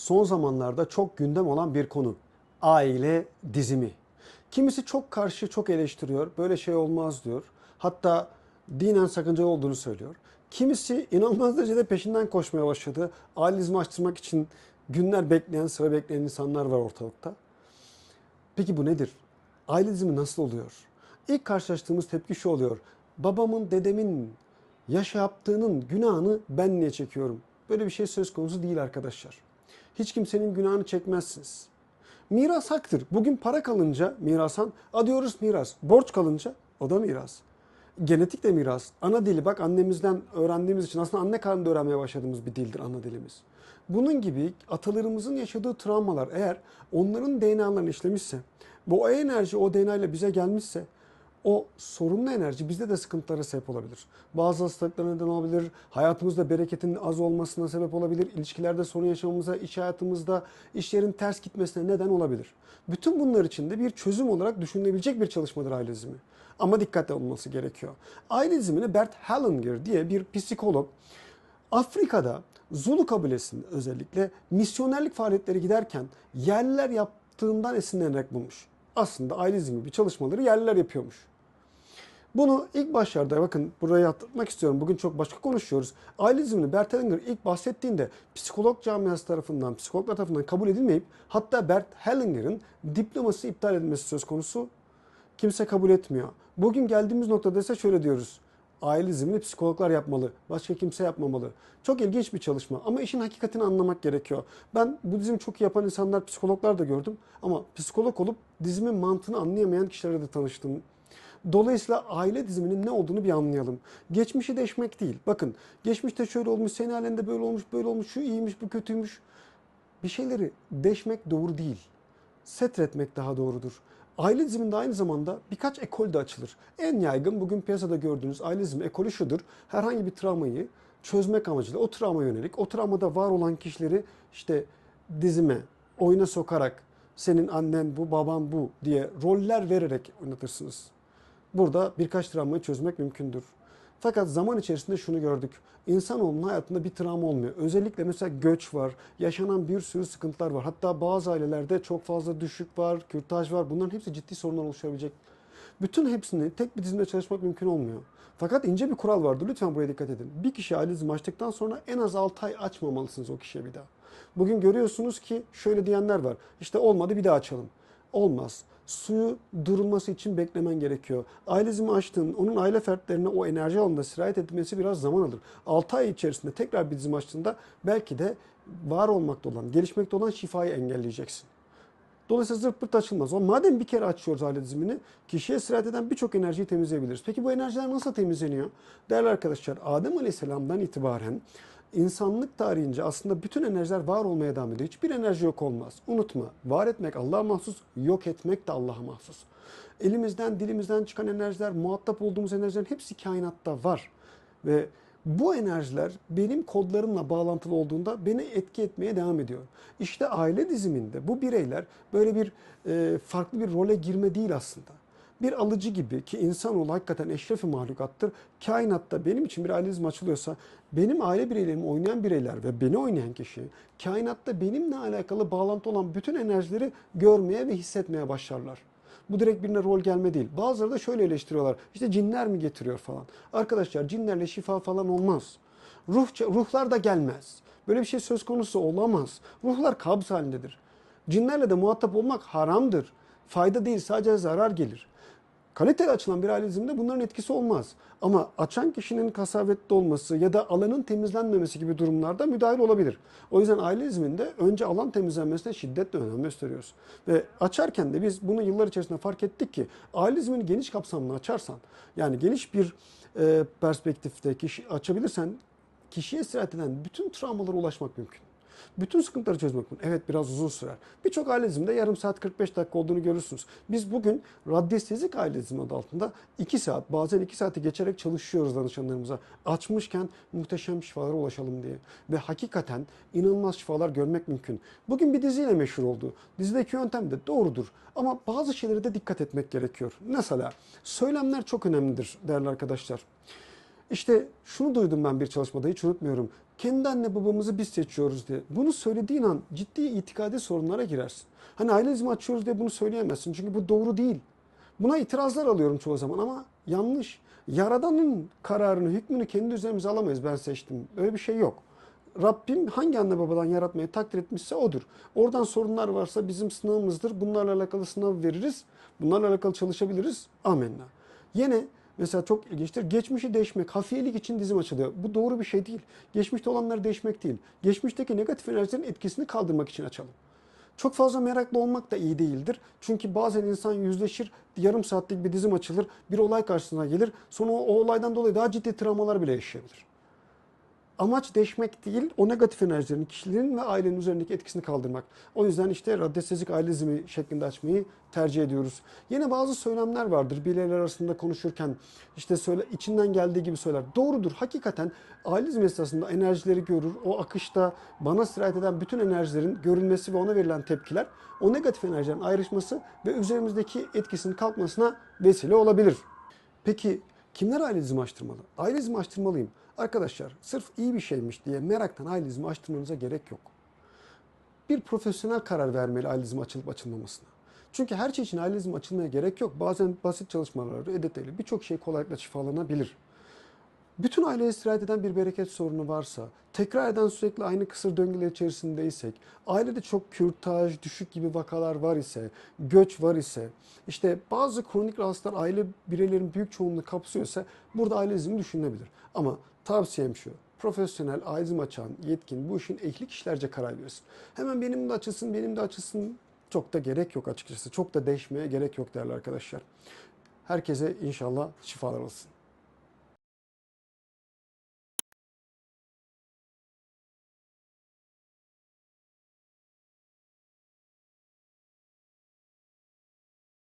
son zamanlarda çok gündem olan bir konu. Aile dizimi. Kimisi çok karşı, çok eleştiriyor. Böyle şey olmaz diyor. Hatta dinen sakınca olduğunu söylüyor. Kimisi inanılmaz derecede peşinden koşmaya başladı. Aile dizimi açtırmak için günler bekleyen, sıra bekleyen insanlar var ortalıkta. Peki bu nedir? Aile dizimi nasıl oluyor? İlk karşılaştığımız tepki şu oluyor. Babamın, dedemin yaş yaptığının günahını ben niye çekiyorum? Böyle bir şey söz konusu değil arkadaşlar. Hiç kimsenin günahını çekmezsiniz. Miras haktır. Bugün para kalınca mirasan adıyoruz miras. Borç kalınca o da miras. Genetik de miras. Ana dili bak annemizden öğrendiğimiz için aslında anne karnında öğrenmeye başladığımız bir dildir ana dilimiz. Bunun gibi atalarımızın yaşadığı travmalar eğer onların DNA'larını işlemişse bu o enerji o DNA ile bize gelmişse o sorunlu enerji bizde de sıkıntılara sebep olabilir. Bazı hastalıklara neden olabilir, hayatımızda bereketin az olmasına sebep olabilir, ilişkilerde sorun yaşamamıza, iş hayatımızda işlerin ters gitmesine neden olabilir. Bütün bunlar için de bir çözüm olarak düşünülebilecek bir çalışmadır aile dizimi. Ama dikkatli olması gerekiyor. Aile dizimini Bert Hellinger diye bir psikolog Afrika'da Zulu kabilesinde özellikle misyonerlik faaliyetleri giderken yerliler yaptığından esinlenerek bulmuş. Aslında aile dizimi gibi çalışmaları yerliler yapıyormuş. Bunu ilk başlarda bakın buraya atmak istiyorum. Bugün çok başka konuşuyoruz. Aile dizimini Bert Hellinger ilk bahsettiğinde psikolog camiası tarafından, psikologlar tarafından kabul edilmeyip hatta Bert Hellinger'ın diploması iptal edilmesi söz konusu kimse kabul etmiyor. Bugün geldiğimiz noktada ise şöyle diyoruz. Aile dizimini psikologlar yapmalı. Başka kimse yapmamalı. Çok ilginç bir çalışma ama işin hakikatini anlamak gerekiyor. Ben bu dizimi çok iyi yapan insanlar, psikologlar da gördüm. Ama psikolog olup dizimin mantığını anlayamayan kişilerle de tanıştım. Dolayısıyla aile diziminin ne olduğunu bir anlayalım. Geçmişi deşmek değil. Bakın geçmişte şöyle olmuş, senin halinde böyle olmuş, böyle olmuş, şu iyiymiş, bu kötüymüş. Bir şeyleri deşmek doğru değil. Setretmek daha doğrudur. Aile diziminde aynı zamanda birkaç ekol de açılır. En yaygın bugün piyasada gördüğünüz aile dizimi ekolü şudur. Herhangi bir travmayı çözmek amacıyla o travma yönelik, o travmada var olan kişileri işte dizime, oyuna sokarak senin annen bu, baban bu diye roller vererek oynatırsınız. Burada birkaç travmayı çözmek mümkündür. Fakat zaman içerisinde şunu gördük. İnsanoğlunun hayatında bir travma olmuyor. Özellikle mesela göç var, yaşanan bir sürü sıkıntılar var. Hatta bazı ailelerde çok fazla düşük var, kürtaj var. Bunların hepsi ciddi sorunlar oluşabilecek. Bütün hepsini tek bir dizimde çalışmak mümkün olmuyor. Fakat ince bir kural vardır. Lütfen buraya dikkat edin. Bir kişi aile dizimi açtıktan sonra en az 6 ay açmamalısınız o kişiye bir daha. Bugün görüyorsunuz ki şöyle diyenler var. İşte olmadı bir daha açalım. Olmaz. Suyu durulması için beklemen gerekiyor. Aile dizimi açtığın, onun aile fertlerine o enerji alanında sirayet etmesi biraz zaman alır. 6 ay içerisinde tekrar bir dizim açtığında belki de var olmakta olan, gelişmekte olan şifayı engelleyeceksin. Dolayısıyla zırt pırt açılmaz. O madem bir kere açıyoruz aile dizimini, kişiye sirayet eden birçok enerjiyi temizleyebiliriz. Peki bu enerjiler nasıl temizleniyor? Değerli arkadaşlar, Adem Aleyhisselam'dan itibaren insanlık tarihince aslında bütün enerjiler var olmaya devam ediyor. Hiçbir enerji yok olmaz. Unutma, var etmek Allah'a mahsus, yok etmek de Allah'a mahsus. Elimizden, dilimizden çıkan enerjiler, muhatap olduğumuz enerjilerin hepsi kainatta var. Ve bu enerjiler benim kodlarımla bağlantılı olduğunda beni etki etmeye devam ediyor. İşte aile diziminde bu bireyler böyle bir e, farklı bir role girme değil aslında. Bir alıcı gibi ki insanoğlu hakikaten eşrefi mahlukattır. Kainatta benim için bir aile dizimi açılıyorsa benim aile bireylerimi oynayan bireyler ve beni oynayan kişi kainatta benimle alakalı bağlantı olan bütün enerjileri görmeye ve hissetmeye başlarlar. Bu direkt birine rol gelme değil. Bazıları da şöyle eleştiriyorlar. İşte cinler mi getiriyor falan. Arkadaşlar cinlerle şifa falan olmaz. Ruh, ruhlar da gelmez. Böyle bir şey söz konusu olamaz. Ruhlar kabz halindedir. Cinlerle de muhatap olmak haramdır. Fayda değil sadece zarar gelir. Kaliteli açılan bir diziminde bunların etkisi olmaz. Ama açan kişinin kasavetli olması ya da alanın temizlenmemesi gibi durumlarda müdahil olabilir. O yüzden aile diziminde önce alan temizlenmesine şiddetle önem gösteriyoruz. Ve açarken de biz bunu yıllar içerisinde fark ettik ki aile dizimini geniş kapsamlı açarsan yani geniş bir e, perspektifte kişi açabilirsen kişiye sirayet eden bütün travmalara ulaşmak mümkün. Bütün sıkıntıları çözmek mümkün. Evet biraz uzun sürer. Birçok aile diziminde yarım saat 45 dakika olduğunu görürsünüz. Biz bugün raddiyesizlik aile dizimi adı altında 2 saat bazen 2 saati geçerek çalışıyoruz danışanlarımıza. Açmışken muhteşem şifalara ulaşalım diye. Ve hakikaten inanılmaz şifalar görmek mümkün. Bugün bir diziyle meşhur oldu. Dizideki yöntem de doğrudur. Ama bazı şeylere de dikkat etmek gerekiyor. Mesela söylemler çok önemlidir değerli arkadaşlar. İşte şunu duydum ben bir çalışmada hiç unutmuyorum. Kendi anne babamızı biz seçiyoruz diye. Bunu söylediğin an ciddi itikadi sorunlara girersin. Hani ailezimi açıyoruz diye bunu söyleyemezsin. Çünkü bu doğru değil. Buna itirazlar alıyorum çoğu zaman ama yanlış. Yaradanın kararını, hükmünü kendi üzerimize alamayız ben seçtim. Öyle bir şey yok. Rabbim hangi anne babadan yaratmayı takdir etmişse odur. Oradan sorunlar varsa bizim sınavımızdır. Bunlarla alakalı sınav veririz. Bunlarla alakalı çalışabiliriz. Amenna. Yine mesela çok ilginçtir. Geçmişi değişmek, hafiyelik için dizim açılıyor. Bu doğru bir şey değil. Geçmişte olanları değişmek değil. Geçmişteki negatif enerjilerin etkisini kaldırmak için açalım. Çok fazla meraklı olmak da iyi değildir. Çünkü bazen insan yüzleşir, yarım saatlik bir dizim açılır, bir olay karşısına gelir. Sonra o, olaydan dolayı daha ciddi travmalar bile yaşayabilir. Amaç deşmek değil, o negatif enerjilerin kişilerin ve ailenin üzerindeki etkisini kaldırmak. O yüzden işte raddesizlik ailezimi şeklinde açmayı tercih ediyoruz. Yine bazı söylemler vardır birileriyle arasında konuşurken işte söyle içinden geldiği gibi söyler. Doğrudur. Hakikaten ailezim esnasında enerjileri görür. O akışta bana sirayet eden bütün enerjilerin görülmesi ve ona verilen tepkiler o negatif enerjilerin ayrışması ve üzerimizdeki etkisinin kalkmasına vesile olabilir. Peki kimler ailezimi açtırmalı? Ailezimi açtırmalıyım. Arkadaşlar sırf iyi bir şeymiş diye meraktan ailezimi açtırmanıza gerek yok. Bir profesyonel karar vermeli ailezim açılıp açılmamasına. Çünkü her şey için ailezim açılmaya gerek yok. Bazen basit çalışmaları, edeteyle birçok şey kolaylıkla şifalanabilir. Bütün aileye sirayet eden bir bereket sorunu varsa, tekrar eden sürekli aynı kısır döngüler içerisindeysek, ailede çok kürtaj, düşük gibi vakalar var ise, göç var ise, işte bazı kronik rahatsızlıklar aile bireylerin büyük çoğunluğunu kapsıyorsa burada ailezim düşünülebilir. Ama tavsiyem şu, profesyonel, ailezim açan, yetkin, bu işin ehli kişilerce karar versin. Hemen benim de açılsın, benim de açılsın çok da gerek yok açıkçası. Çok da değişmeye gerek yok değerli arkadaşlar. Herkese inşallah şifalar olsun.